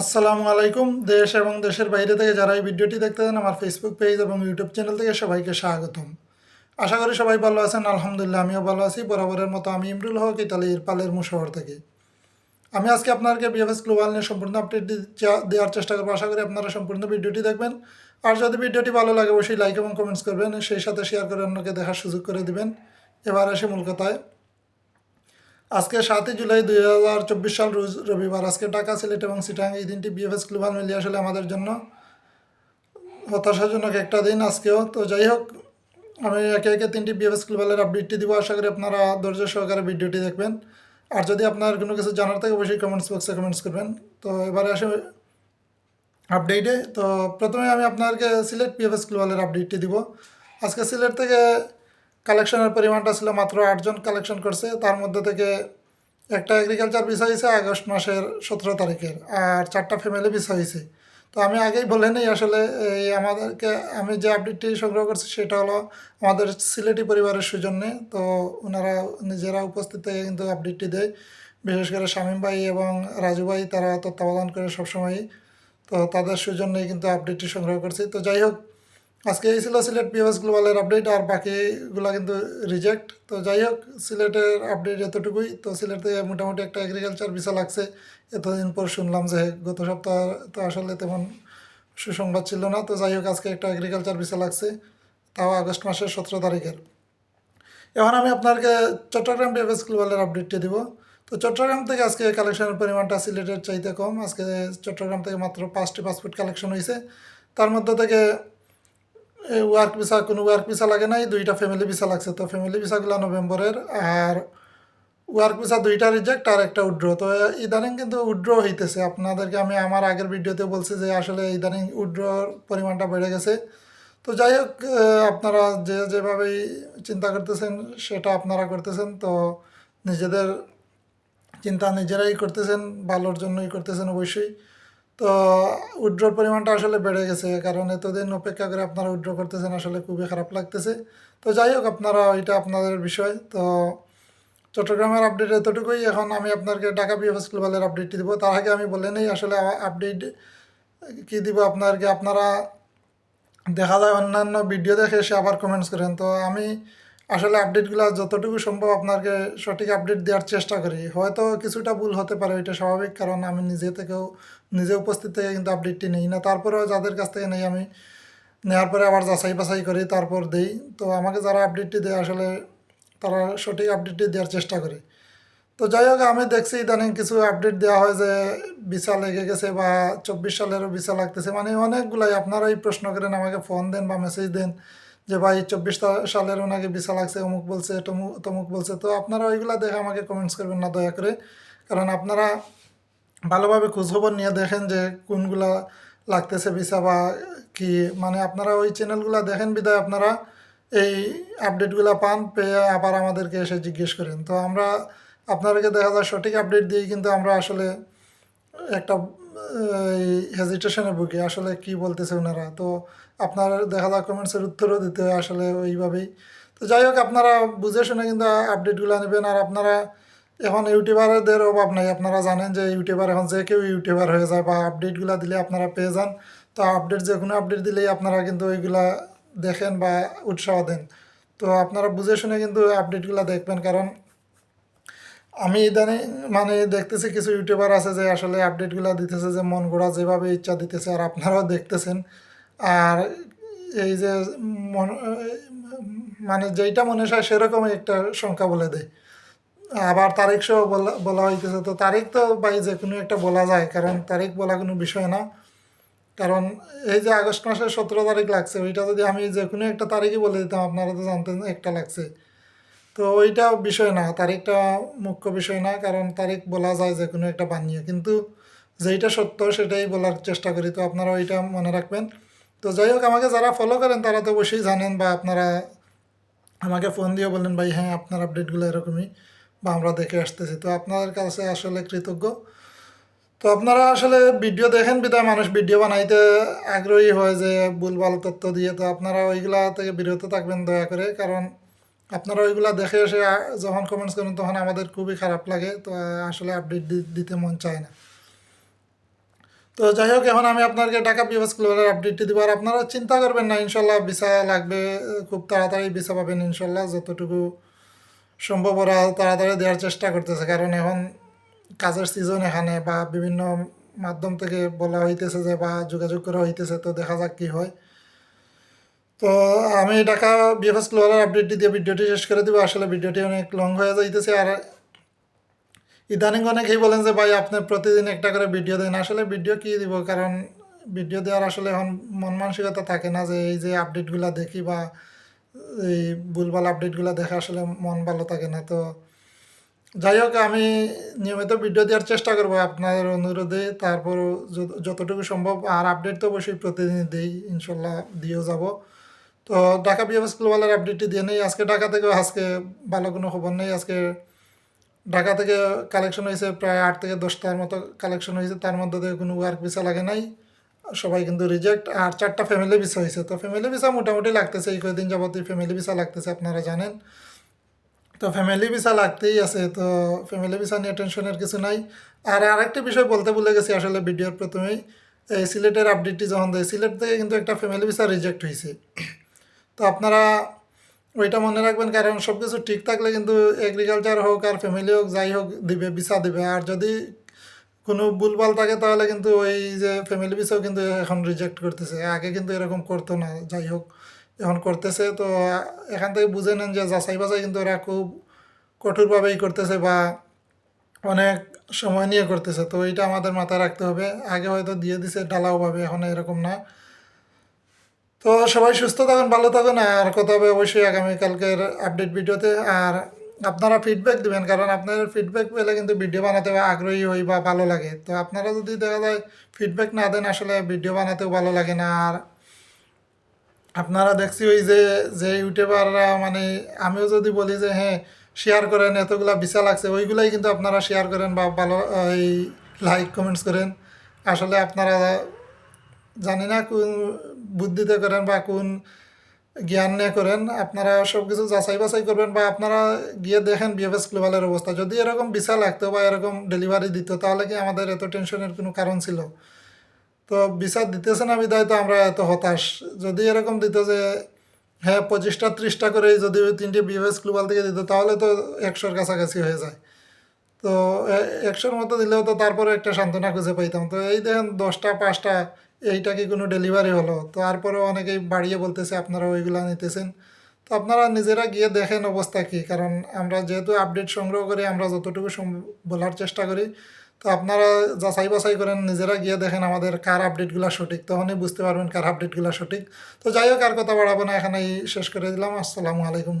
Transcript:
আসসালামু আলাইকুম। দেশ এবং দেশের বাইরে থেকে যারা এই ভিডিওটি দেখতেছেন আমার ফেসবুক পেজ এবং ইউটিউব চ্যানেল থেকে সবাইকে স্বাগতম। আশা করি সবাই ভালো আছেন। আলহামদুলিল্লাহ, আমিও ভালো আছি। বরাবরের মতো আমি ইমরুল হক, ইতালির পালের শহর থেকে। আমি আজকে আপনাকে বিএফএস গ্লোবাল নিয়ে সম্পূর্ণ আপডেট দেওয়ার চেষ্টা করব। আশা করি আপনারা সম্পূর্ণ ভিডিওটি দেখবেন। আর যদি ভিডিওটি ভালো লাগে, অবশ্যই লাইক এবং কমেন্টস করবেন। সেই সাথে শেয়ার করে অন্যকে দেখার সুযোগ করে দিবেন। এবার আসে মূল কথায়। আজকে সাতই জুলাই দুই হাজার চব্বিশ সাল রোজ রবিবার। আজকে ঢাকা, সিলেট এবং সিটাং এই দিনটি বিএফএস গ্লোবাল মিলিয়ে আসলে আমাদের জন্য হতাশাজনক একটা দিন আজকেও। তো যাই হোক, আমি একে একে তিনটি বিএফএস গ্লোবালের আপডেটটি দিব। আশা করি আপনারা ধৈর্য সহকারে ভিডিওটি দেখবেন। আর যদি আপনার কোনো কিছু জানার থাকে, অবশ্যই কমেন্টস বক্সে কমেন্টস করবেন। তো এবারে আসে আপডেটে তো প্রথমে আমি আপনাদেরকে সিলেট পিএফএস গ্লোবালের আপডেটটি দিব। আজকে সিলেট থেকে কালেকশনের পরিমাণটা ছিল মাত্র আটজন কালেকশন করছে। তার মধ্যে থেকে একটা এগ্রিকালচার ভিসা হয়েছে আগস্ট মাসের সতেরো তারিখের, আর চারটা ফ্যামিলি ভিসা হয়েছে। তো আমি আগেই বলে নিই আসলে এই আমাদেরকে, আমি যে আপডেটটি সংগ্রহ করছি সেটা হলো আমাদের সিলেটি পরিবারের সুজন্যে। তো ওনারা নিজেরা উপস্থিত থেকে কিন্তু আপডেটটি দেয়। বিশেষ করে শামীম ভাই এবং রাজু ভাই, তারা তত্ত্বাবধান করে সবসময়ই। তো তাদের সৌজন্যেই কিন্তু আপডেটটি সংগ্রহ করছি। তো যাই হোক আজকে এই ছিল সিলেট পিএস গ্লোবালের আপডেট আর বাকিগুলো কিন্তু রিজেক্ট তো যাই হোক, সিলেটের আপডেট এতটুকুই। তো সিলেট মোটামুটি একটা এগ্রিকালচার ভিসা লাগছে। এতদিন পর শুনলাম যে গত সপ্তাহ তো আসলে তেমন সুসংবাদ ছিল না। তো যাই হোক, আজকে একটা এগ্রিকালচার ভিসা লাগছে। তাও আগস্ট মাসের সতেরো তারিখের। এখন আমি আপনাকে চট্টগ্রাম পিএফএস গ্লোবালের আপডেটটি দিব। তো চট্টগ্রাম থেকে আজকে কালেকশনের পরিমাণটা সিলেটের চাইতে কম। আজকে চট্টগ্রাম থেকে মাত্র পাঁচটি পাসপোর্ট কালেকশন হয়েছে তার মধ্যে থেকে ওয়ার্ক ভিসা কোনো ওয়ার্ক ভিসা লাগে নাই, দুইটা ফ্যামিলি ভিসা লাগছে। তো ফ্যামিলি ভিসাগুলো নভেম্বরের, আর ওয়ার্ক ভিসা দুইটা রিজেক্ট আর একটা উড্রো তো ইদানিং কিন্তু উড্রো হইতেছে। আপনাদেরকে আমি আমার আগের ভিডিওতে বলছি যে আসলে ইদানিং উড্রোর পরিমাণটা বেড়ে গেছে। তো যাই হোক আপনারা যে যেভাবেই চিন্তা করতেছেন, সেটা আপনারা করতেছেন। তো নিজেদের চিন্তা নিজেরাই করতেছেন, ভালোর জন্যই করতেছেন অবশ্যই। তো উইড্রোর পরিমাণটা আসলে বেড়ে গেছে, কারণ এতদিন অপেক্ষা করে আপনারা উইড্রো করতেছেন আসলে খুবই খারাপ লাগতেছে। তো যাই হোক, আপনারা ওইটা আপনাদের বিষয়। তো চট্টগ্রামের আপডেট এতটুকুই। এখন আমি আপনাকে ঢাকা বিএফএস গ্লোবালের আপডেটটি দেবো। তার আগে আমি বলে নেই আসলে আপডেট কী দিব আপনাদেরকে আপনারা দেখা যায় অন্যান্য ভিডিও দেখে এসে আবার কমেন্টস করেন। তো আমি আসলে আপডেটগুলো যতটুকু সম্ভব আপনাকে সঠিক আপডেট দেওয়ার চেষ্টা করি। হয়তো কিছুটা ভুল হতে পারে, এটা স্বাভাবিক, কারণ আমি নিজে থেকেও, নিজে উপস্থিত থেকে কিন্তু আপডেটটি নিই। না, তারপরেও যাদের কাছ থেকে নেই, আমি নেওয়ার পরে আবার যাচাই বাছাই করি, তারপর দেই। তো আমাকে যারা আপডেটটি দেয়, আসলে তারা সঠিক আপডেটটি দেওয়ার চেষ্টা করে। তো যাই হোক, আমি দেখছি ইদানিং কিছু আপডেট দেওয়া হয় যে ভিসা লেগে গেছে বা চব্বিশ সালেরও ভিসা লাগতেছে। মানে অনেকগুলাই আপনারাই প্রশ্ন করেন, আমাকে ফোন দেন বা মেসেজ দেন। যে ভাই, চব্বিশ সালের ওনাকে ভিসা লাগছে, অমুক বলছে, তমুক বলছে। তো আপনারা ওইগুলো দেখে আমাকে কমেন্টস করবেন না, দয়া করে। কারণ আপনারা ভালোভাবে খোঁজখবর নিয়ে দেখেন যে কোনগুলা লাগতেছে ভিসা বা কি। মানে আপনারা ওই চ্যানেলগুলো দেখেন বিদায় আপনারা এই আপডেটগুলো পান, পেয়ে আবার আমাদেরকে এসে জিজ্ঞেস করেন। তো আমরা আপনাদেরকে দেখা যায় সঠিক আপডেট দিয়ে কিন্তু আমরা আসলে একটা হেজিটেশনে ভুগি আসলে কি বলতেছে ওনারা তো আপনার দেখা যায় কমেন্টসের উত্তরও দিতে হয় আসলে ওইভাবেই। তো যাই হোক, আপনারা বুঝে শুনে কিন্তু আপডেটগুলো নেবেন আর আপনারা এখন ইউটিউবারদের অভাব নাই। আপনারা জানেন যে ইউটিউবার এখন যে কেউ ইউটিউবার হয়ে যায় বা আপডেটগুলো দিলে আপনারা পেয়ে যান। তো আপডেট যে কোনো আপডেট দিলেই আপনারা কিন্তু ওইগুলা দেখেন বা উৎসাহ দেন। তো আপনারা বুঝে শুনে কিন্তু আপডেটগুলো দেখবেন। কারণ আমি ইদানিং মানে দেখতেছি কিছু ইউটিউবার আছে যে আসলে আপডেটগুলো দিতেছে যে মন গোড়া যেভাবে ইচ্ছা দিতেছে আর আপনারাও দেখতেছেন। আর এই যে মন যেইটা মনে হয় সেরকমই একটা সংখ্যা বলে দেয়। আবার তারিখ সহ বলা বলা হইতেছে। তো তারিখ তো বাই যে কোনো একটা বলা যায়, কারণ তারিখ বলা কোনো বিষয় না। কারণ এই যে আগস্ট মাসের সতেরো তারিখ লাগছে, ওইটা যদি আমি যে কোনো একটা তারিখই বলে দিতাম, আপনারা তো জানতেন একটা লাগছে। তো ওইটা বিষয় না, তারিখটা মুখ্য বিষয় না, কারণ তারিখ বলা যায় যে কোনো একটা বানিয়ে। কিন্তু যেইটা সত্য সেটাই বলার চেষ্টা করি, তো আপনারা ওইটা মনে রাখবেন। তো যাই হোক, আমাকে যারা ফলো করেন তারা তো অবশ্যই জানেন বা আপনারা আমাকে ফোন দিয়ে বলেন ভাই হ্যাঁ আপনার আপডেটগুলো এরকমই বা আমরা দেখে আসতেছি। তো আপনাদের কাছে আসলে কৃতজ্ঞ। তো আপনারা আসলে ভিডিও দেখেন বিদায় মানুষ ভিডিও বানাইতে আগ্রহী হয় যে ভুলভাল তথ্য দিয়ে। তো আপনারা ওইগুলা থেকে বিরত থাকবেন দয়া করে, কারণ আপনারা ওইগুলা দেখে এসে যখন কমেন্টস করেন তখন আমাদের খুবই খারাপ লাগে, তো আসলে আপডেট দিতে মন চায় না। তো যাই হোক, এখন আমি আপনাকে ঢাকা বিভাস ক্লোবারের আপডেটটি দিব। আর আপনারা চিন্তা করবেন না ইনশাল্লাহ ভিসা লাগবে, খুব তাড়াতাড়ি ভিসা পাবেন ইনশাল্লাহ যতটুকু সম্ভব ওরা তাড়াতাড়ি দেওয়ার চেষ্টা করতেছে। কারণ এখন কাজের সিজন এখানে, বা বিভিন্ন মাধ্যম থেকে বলা হইতেছে যে, বা যোগাযোগ করা হইতেছে, তো দেখা যাক কী হয়। তো আমি ঢাকা বিএফএস ক্লোয়ারের আপডেটটি দিয়ে ভিডিওটি শেষ করে দিব। আসলে ভিডিওটি অনেক লং হয়ে যাইতেছে আর ইদানিং অনেকেই বলেন যে, ভাই, আপনি প্রতিদিন একটা করে ভিডিও দেন। আসলে ভিডিও কী দিব? কারণ ভিডিও দেওয়ার আসলে এখন মন মানসিকতা থাকে না যে, এই যে আপডেটগুলো দেখি বা এই ভুলভাল আপডেটগুলো দেখে আসলে মন ভালো থাকে না। তো যাই হোক, আমি নিয়মিত ভিডিও দেওয়ার চেষ্টা করব আপনাদের অনুরোধে। তারপর যতটুকু সম্ভব, আর আপডেট তো অবশ্যই প্রতিদিন দিই। ইনশাল্লাহ দিয়েও যাব। তো ঢাকা বিএফএস গ্লোবালের আপডেটটি দিয়ে নেই। আজকে ঢাকা থেকেও আজকে ভালো কোনো খবর নেই। আজকে ঢাকা থেকে কালেকশন হয়েছে প্রায় আট থেকে দশটার মতো কালেকশন হয়েছে। তার মধ্যে থেকে কোনো ওয়ার্ক ভিসা লাগে নাই। সবাই কিন্তু রিজেক্ট আর চারটা ফ্যামিলি ভিসা হয়েছে। তো ফ্যামিলি ভিসা মোটামুটি লাগতেছে। এই কয়েকদিন যাবতীয় ফ্যামিলি ভিসা লাগতেছে, আপনারা জানেন। তো ফ্যামিলি ভিসা লাগতেই আছে। তো ফ্যামিলি ভিসা নিয়ে টেনশনের কিছু নাই। আর আরেকটি বিষয় বলতে ভুলে গেছি আসলে ভিডিওর প্রথমেই। এই সিলেটের আপডেটটি যখন দেয়, সিলেট থেকে কিন্তু একটা ফ্যামিলি ভিসা রিজেক্ট হয়েছে। তো আপনারা ওইটা মনে রাখবেন, কারণ সব কিছু ঠিক থাকলে কিন্তু এগ্রিকালচার হোক আর ফ্যামিলি হোক, যাই হোক, দিবে ভিসা দিবে। আর যদি কোনো ভুলভাল থাকে, তাহলে কিন্তু ওই যে ফ্যামিলি ভিসাও কিন্তু এখন রিজেক্ট করতেছে। আগে কিন্তু এরকম করতো না, যাই হোক, এখন করতেছে। তো এখান থেকে বুঝে নেন যে যাচাই বাছাই কিন্তু ওরা খুব কঠোরভাবেই করতেছে বা অনেক সময় নিয়ে করতেছে। তো এইটা আমাদের মাথায় রাখতে হবে। আগে হয়তো দিয়ে দিছে ডালাওভাবে এখন এরকম না। তো সবাই সুস্থ থাকুন, ভালো থাকুন, আর কথা হবে অবশ্যই আগামীকালকের আপডেট ভিডিওতে। আর আপনারা ফিডব্যাক দিবেন, কারণ আপনার ফিডব্যাক পেলে কিন্তু ভিডিও বানাতে আগ্রহী হই বা ভালো লাগে। তো আপনারা যদি দেখা যায় ফিডব্যাক না দেন, আসলে ভিডিও বানাতেও ভালো লাগে না। আর আপনারা দেখছি ওই যে যে ইউটিউবাররা মানে আমিও যদি বলি যে হ্যাঁ শেয়ার করেন, এতগুলা বিশা লাগছে। ওইগুলাই কিন্তু আপনারা শেয়ার করেন বা ভালো, এই লাইক কমেন্টস করেন। আসলে আপনারা জানি না কোন বুদ্ধিতে করেন বা কোন জ্ঞান নিয়ে করেন, আপনারা সব কিছু যাচাই বাছাই করবেন বা আপনারা গিয়ে দেখেন বিএফএস গ্লোবালের অবস্থা। যদি এরকম বিশা লাগতো বা এরকম ডেলিভারি দিত, তাহলে কি আমাদের এত টেনশনের কোনো কারণ ছিল? তো বিচার দিতেছে না বিদায় তো আমরা এত হতাশ। যদি এরকম দিত যে হ্যাঁ পঁচিশটা, ত্রিশটা করে যদি ওই তিনটে বিএফএস গ্লোবাল থেকে দিত, তাহলে তো একশোর কাছাকাছি হয়ে যায়। তো একশোর মতো দিলেও তো তারপরে একটা সান্ত্বনা খুঁজে পাইতাম। তো এই দেখেন দশটা, পাঁচটা এইটা কি কোনো ডেলিভারি হলো? তো তারপরেও অনেকেই বাড়িয়ে বলতেছে, আপনারা ওইগুলো নিতেছেন। তো আপনারা নিজেরা গিয়ে দেখেন অবস্থা কী। কারণ আমরা যেহেতু আপডেট সংগ্রহ করি, আমরা যতটুকু বলার চেষ্টা করি, তো আপনারা যাচাই বাছাই করেন, নিজেরা গিয়ে দেখেন আমাদের কার আপডেটগুলো সঠিক। তখনই বুঝতে পারবেন কার আপডেটগুলো সঠিক। তো যাই হোক, আর কথা বাড়াবো না, এখানেই শেষ করে দিলাম। আসসালামু আলাইকুম।